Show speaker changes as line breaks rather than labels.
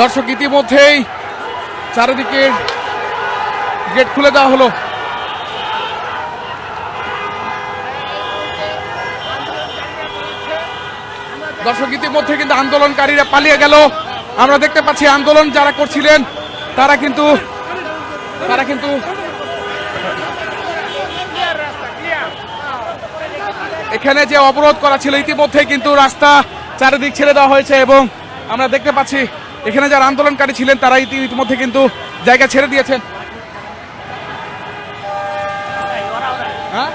দর্শক ইতিমধ্যেই চারিদিকে গেট খুলে দেওয়া হলো। দর্শক ইতিমধ্যে কিন্তু আন্দোলনকারীরা পালিয়ে গেল। আমরা দেখতে পাচ্ছি আন্দোলন যারা করছিলেন, তারা কিন্তু তারা কিন্তু এখানে যে অবরোধ করা ছিল ইতিমধ্যে কিন্তু রাস্তা চারিদিক ছেড়ে দেওয়া হয়েছে এবং আমরা দেখতে পাচ্ছি এখানে যারা আন্দোলনকারী ছিলেন তারা ইতিমধ্যে কিন্তু জায়গা ছেড়ে দিয়েছেন। হ্যাঁ?